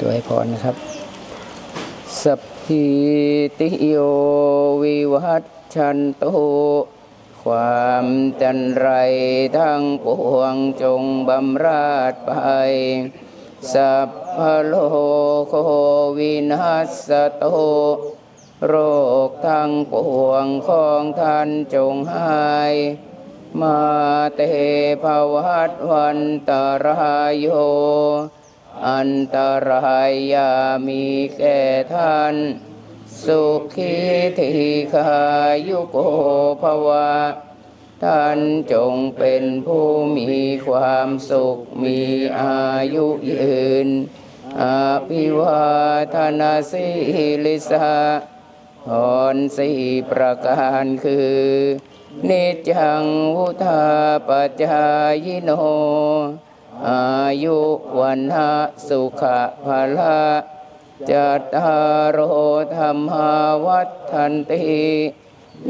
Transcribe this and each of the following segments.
ตัวให้พรนะครับ สัพพิติโยวิวัตชันโต ความจันไรทั้งปวงจงบำราดไป สัพพโลโควินัสโต โรคทั้งปวงของท่านจงหายมาเตภวัตวันตรายโย อันตรายยามีแก่ท่าน สุขีธิคายุโกภวะ ท่านจงเป็นผู้มีความสุขมีอายุยืนอภิวาทนาสิลิสาพรสี่ประการคือ นิจังวุธาปจายโน ยุวันหะสุขะภาละจัตตารโอธรรมาวัฏันติ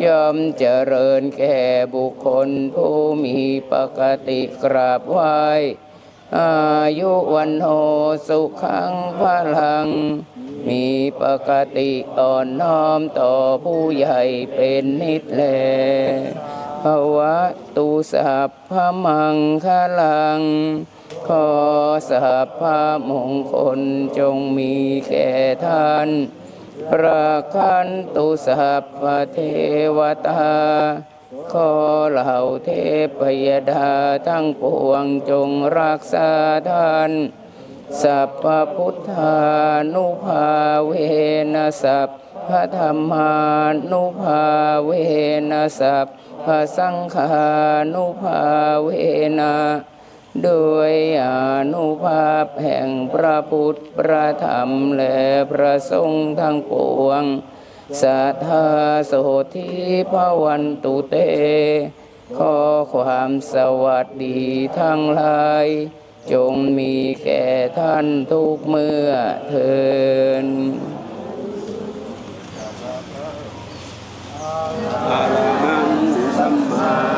ย่อมเจริญแก่บุคคลผู้มีปกติกราบไหว้ อายุวันโหสุขังพลัง มีปกติอ่อนน้อมต่อผู้ใหญ่เป็นนิดแลภวะตุสัพพมังคลัง ขอสัพพมงคลจงมีแก่ท่านประคันตุสัพพเทวตา ขอเหล่าเทพยดาทั้งปวงจงรักษาท่าน สัพพพุทธานุภาเวนะสัพพธรรมานุภาเวนะสัพพสังฆานุภาเวนะ ด้วยอนุภาพแห่งพระพุทธพระธรรมและพระสงฆ์ทั้งปวง สัทธาโสธิภวันตุเต ขอความสวัสดีทั้งหลาย จงมีแก่ท่านทุกเมื่อเทินอี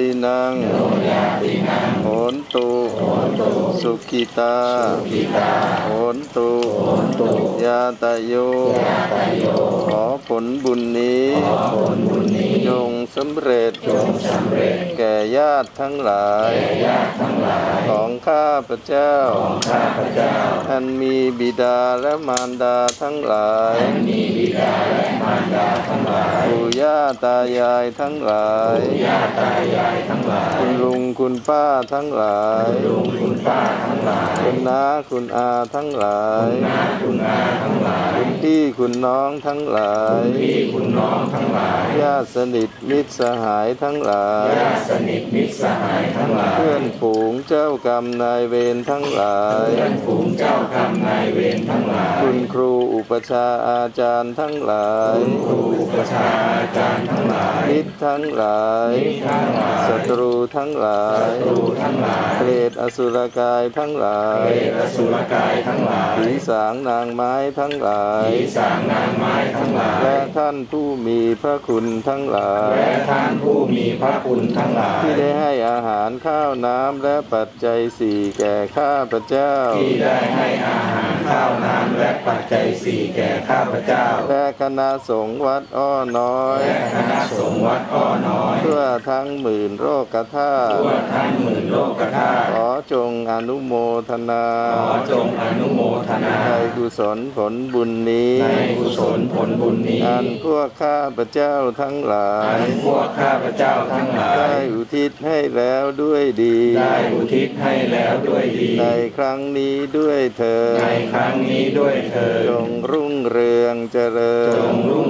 ตินังโหนตุสุขิตาโหนตุยาตะโยขอ ผลบุญนี้จงสำเร็จ แก่ญาติทั้งหลาย ของข้าพเจ้า ท่านมีบิดาและมารดาทั้งหลายปู่ย่าตายายทั้งหลายย่าตายายทั้งหลายคุณลุงคุณป้าทั้งหลายลุงคุณป้าทั้งหลายคุณน้าคุณอาทั้งหลายน้าคุณอาทั้งหลายคุณพี่คุณน้องทั้งหลายพี่คุณน้องทั้งหลายญาติสนิท มิตรสหายทั้งหลายญาติสนิทมิตรสหายทั้งหลาย เพื่อนฝูงเจ้ากรรมนายเวรทั้งหลาย เพื่อนฝูงเจ้ากรรมนายเวรทั้งหลาย คุณครูอุปชฌาย์อาจารย์ทั้งหลาย คุณครูอุปชฌาย์อาจารย์ทั้งหลายมิตรทั้งหลายมิตรทั้งหลาย ศัตรูทั้งหลายศัตรูทั้งหลายเปรตอสุรกายทั้งหลาเปยรตอสุรกายทั้งหลายผีสางนางไม้ทั้งหลายผีสางนางไม้ทั้งหลาย และท่านผู้มีพระคุณทั้งหลายและท่านผู้มีพระคุณทั้งหลาย ที่ได้ให้อาหารข้าวน้ำและปัจจัยสี่แก่ข้าพเจ้า ที่ได้ให้อาหารข้าวน้ำและปัจจัยสี่แก่ข้าพเจ้า และคณะสงฆ์วัดอ้อน้อย และคณะสงฆ์วัดอ้อน้อยทั่วทั้งหมื่นโรคธาตุทั่วทั้งหมื่นโลกธาตุขอจงอนุโมทนาขอจงอนุโมทนาในกุศลผลบุญนี้ในกุศลผลบุญนี้อันพวกข้าพเจ้าทั้งหลาอัยนพวกข้าพเจ้าทั้งหลาย ได้อุทิศให้แล้วด้วยดี ได้อุทิศให้แล้วด้วยดี ในครั้งนี้ด้วยเธอญในครั้งนี้ด้วยเธอญจงรุ่งเรืองเจริจญงรุ่งเรืองเจริญ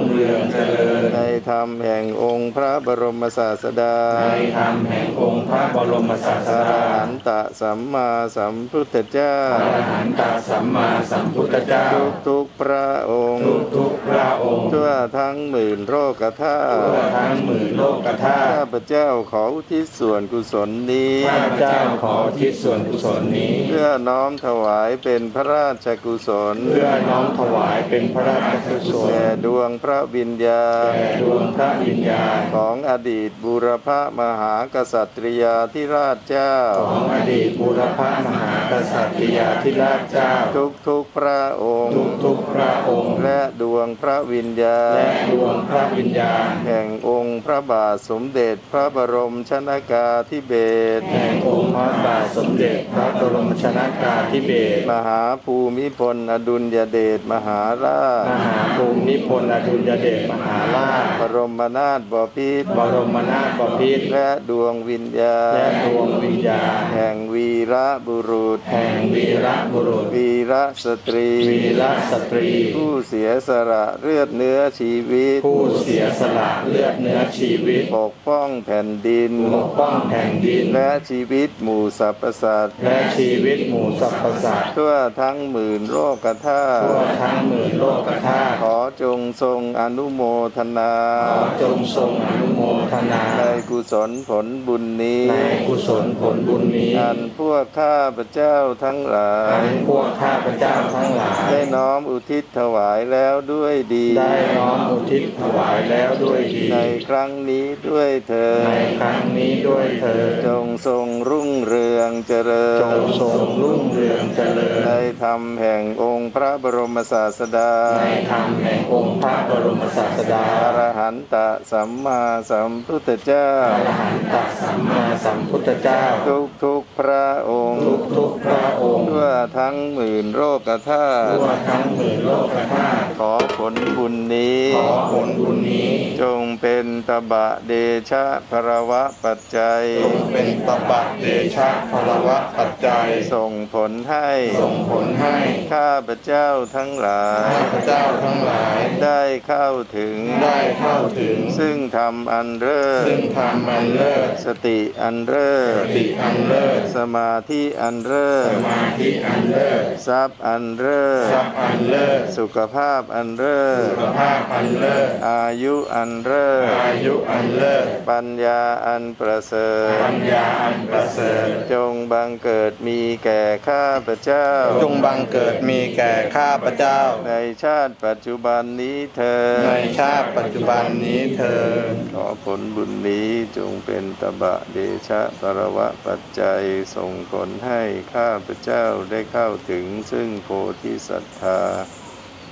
ในธ รรมแห่งองค์พระบรมศาสดา ในธรรมแห่งองค์พระบรมศาสอรดาหันตสัมมาสัมพุทธเจ้า อรหันตสัมมาสัมพุทธเจ้า ทุกทุกๆพระองค์ทุกทุกๆพระองค์ทั่วทั้งหมื่นโรคธาทั่วตุทั้งหมื่นโลกธาข้าตุพเจ้าขออุทิศส่วนกุศลนี้ ข้าพเจ้าขอทิศส่วนกุศลนี้ เพื่อน้อมถวายเป็นพระราชกุศลเพื่อน้อมถวายเป็นพระราชกุศลแด่ดวงพระวิญญาณ แด่ดวงพระวิญญาณ ของอดีตบูรพมหากษัตริยาธิราชเจ้า ของอดีตบูรพมหากษัตริยาธิราชเจ้า ทุกทุกๆพระองค์ ทุกทุกๆพระองค์ และดวงพระวิญญาณ และดวงพระวิญญาณ แห่งองค์พระบาทสมเด็จพระบรมชนากาธิเบศรแห่งองค์พระบาทสมเด็จพระบรมชนากาธิเบศรมหาภูมิพลอดุลยเดชมหาราช มหาภูมิพลอดุลยเดชมหาราชบรมนาถบพิตรบรมนาถบพิตรและดวงวิญญาและณดวงวิญญาณแห่งวีระบุรุษ แห่งวีระบุรุษ วีระสตรี วีระสตรี ผู้เสียสละเลือดเนื้อชีวิต ผู้เสียสละเลือดเนื้อชีวิต ปกป้องแผ่นดิน ปกป้องแผ่นดิน และชีวิตหมู่สรรพสัตว์ และชีวิตหมู่สรรพสัตว์ ทั่วทั้งหมื่นโลกธาตุ ทั่วทั้งหมื่นโลกธาตุ ขอจงทรงอนุโมทนาขอจงทรงอนุโมทนาในกุศลผลบุญนี้ในกุศลผลบุญนี้อันพวกข้าพเจ้าทั้งหลายทั้งพวกข้าพเจ้าทั้งหลาย ได้น้อมอุทิศถวายแล้วด้วยดี ได้น้อมอุทิศถวายแล้วด้วยดี ในครั้งนี้ด้วยเธอญในครั้งนี้ด้วยเธอญจงทรงรุ่งเรืองเจริจญงทรงรุ่งเรืองเจริญ ในธรรมแห่งองค์พระบรมศาสดา ในธรรมแห่งองค์พระบรมศาสดาอรหันตสัมมาสัมพุทธเจ้าอรหันตสัมมาสัมพุทธเจ้า ทุกทุกๆพระองค์ทุกทุกๆพระองค์ทั่วทั้งหมื่นโลกธาตุทั่วทั้งหมื่นโลกธาตุขอผลบุญนี้ ขอผลบุญนี้จง เป็นตบะเดชะพระวะปัจจัยจงเป็นตบะเดชะพลวะปัจจัย ส่งผลให้ส่งผลให้ข้าพเจ้าทั้งหลาย ข้าพเจ้าทั้งหลาย ได้เข้าถึง ได้เข้าถึง ซึ่งธรรมอันเลิศซึ่งธรรมอันเลิศสติอันเลิศสติอันเลิศสมาธิอันเลิสศมาธิอันเลิศทรัพย์อันเลิศทรัพย์อันเลิศสุขภาพอันเลิศสุขภาพอันเลิศอายุอันเลิศอายุอันเลิศปัญญาอันประเสริฐปัญญาอันประเสริฐจงบังเกิดมีแก่ข้าพเจ้า จงบังเกิดมีแก่ข้าพเจ้า ในชาติปัจจุบันนี้เธอญในชาติปัจจุบันนี้เธอญขอผลบุญนี้จงเป็นตบะเดชะปรวะปัจจัยส่งผลให้ข้าพเจ้าได้เข้าถึงซึ่งโพธิศรัทธา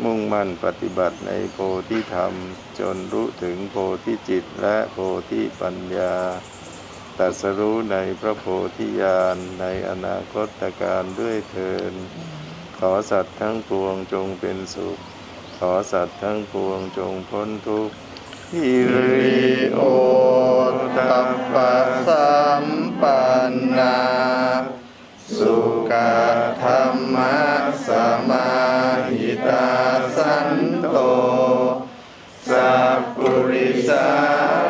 มุ่งมั่นปฏิบัติในโพธิธรรม จนรู้ถึงโพธิจิตและโพธิปัญญาตัสรู้ในพระโพธิญาณในอนาคตการด้วยเทินขอสัตว์ทั้งปวงจงเป็นสุข ขอสัตว์ทั้งปวงจงพ้นทุกข์ขหิริโอตัปปะสัมปันนา สุกธรรมะสมา ตาสันโตสัพปุริสา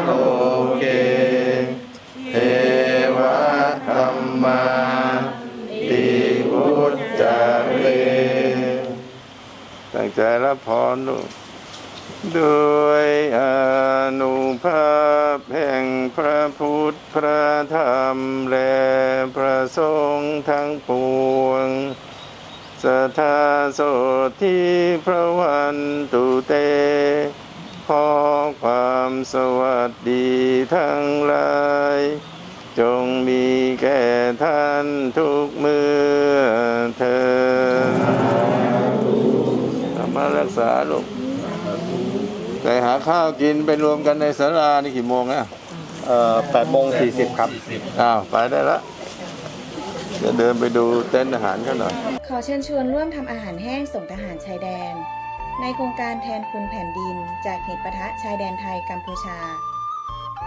โลเกเทวะธรรมาติอุจจาเรตั้งใจรับพรลูกด้วยอนุภาพแห่งพระพุทธพระธรรมและพระสงฆ์ทั้งปวง สทธาโสที่พระวันตุเต ขอความสวัสดีทั้งหลาย จงมีแก่ท่านทุกเมื่อเธอมารักษาลูกไปหาข้าวกินไปรวมกันในศาลานี่กี่โมงอะเอ่อแปดโมงสี่สิบครับ อ้าว ไปได้ละจะเดินไปดูเต็นท์อาหารกันหน่อย ขอเชิญชวนร่วมทำอาหารแห้งส่งทหารชายแดน ในโครงการแทนคุณแผ่นดิน จากเหตุปะทะชายแดนไทยกัมพูชา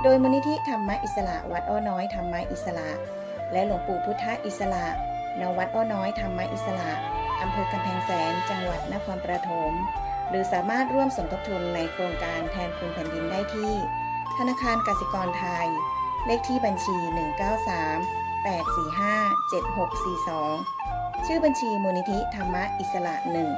โดยมูลนิธิธรรมะอิสระวัดอ้อน้อยธรรมะอิสระ และหลวงปู่พุทธอิสระณวัดอ้อน้อยธรรมะอิสระอำเภอกำแพงแสนจังหวัดนครปฐมหรือสามารถร่วมสมทบทุนในโครงการแทนคุณแผ่นดินได้ที่ ธนาคารกสิกรไทย เลขที่บัญชี 193 845 7642 ชื่อบัญชีมูลนิธิธรรมะอิสระหนึ่ง